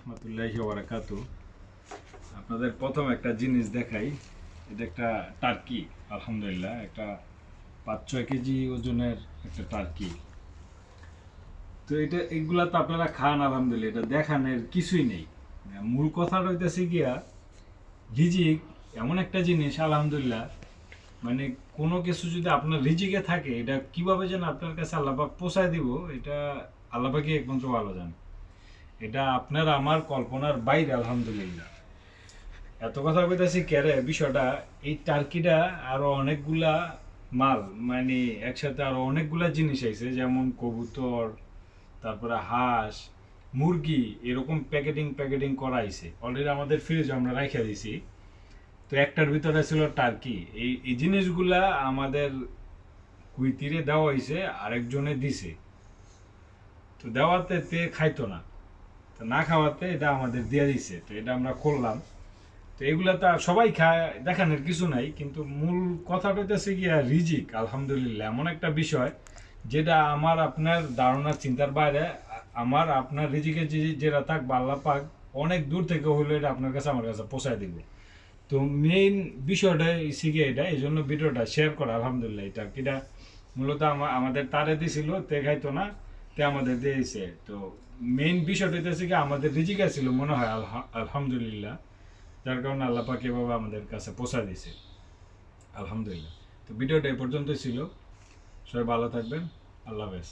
রহমতুল্লাহি বারাকাতু আপনাদের প্রথম একটা জিনিস দেখাই, এটা একটা টার্কি, আলহামদুলিল্লাহ, একটা পাঁচ ছয় কেজি ওজনের একটা টার্কি। তো এটা, এগুলা তো আপনারা খান, আলহামদুলিল্লাহ, এটা দেখানোর কিছুই নেই। মূল কথাটা হইতেছে গিয়া, রিজিক এমন একটা জিনিস, আলহামদুলিল্লাহ মানে কোনো কিছু যদি আপনার রিজিকে থাকে, এটা কীভাবে যেন আপনার কাছে আল্লাপাক পোষায় দিব, এটা আল্লাপাকে একমাত্র ভালো জানে। এটা আপনার আমার কল্পনার বাইরে, আলহামদুলিল্লাহ। এত কথা কইতাছি কেরে? বিষয়টা, এই টার্কিটা আরও অনেকগুলা মাল মানে একসাথে আরও অনেকগুলা জিনিস আইছে, যেমন কবুতর, তারপরে হাঁস, মুরগি, এরকম প্যাকেটিং প্যাকেটিং করা আইছে। অলরেডি আমাদের ফ্রিজে আমরা রাইখা দিছি। তো একটার ভিতরে ছিল টার্কি। এই এই জিনিসগুলা আমাদের কুইতিরে দেওয়া হয়েছে আরেকজনে দিছে। তো দেওয়াতে তে খাইতো না। তো না খাওয়াতে এটা আমাদের দিয়ে দিছে। তো এটা আমরা করলাম। তো এগুলা তো সবাই খায়, দেখানোর কিছু নাই, কিন্তু মূল কথাটা হইতেছে গিয়া রিজিক, আলহামদুলিল্লাহ। এমন একটা বিষয় যেটা আমার আপনার ধারণার চিন্তার বাইরে, আমার আপনার রিজিকের যে যেটা থাক বাল্লা পাক অনেক দূর থেকে হইলে এটা আপনার কাছে আমার কাছে পৌঁছায় দিব। তো মেইন বিষয়টা শিখে এটা এই জন্য ভিডিওটা শেয়ার করা, আলহামদুলিল্লাহ। এটা কিটা মূলত আমা- আমাদের তারে দিছিল, তে খাইতো না। তে আমাদের দিয়েছে। তো মেইন বিষয়টা হচ্ছে কি, আমাদের রিজিকা ছিল মনে হয় আলহামদুলিল্লাহ। যার কারণে আল্লাহ পাক এভাবে আমাদের কাছে পৌঁছা দিয়েছে। আলহামদুলিল্লাহ। তো ভিডিওটা এ পর্যন্তই ছিল। সবাই ভালো থাকবেন। আল্লাহ হাফেজ।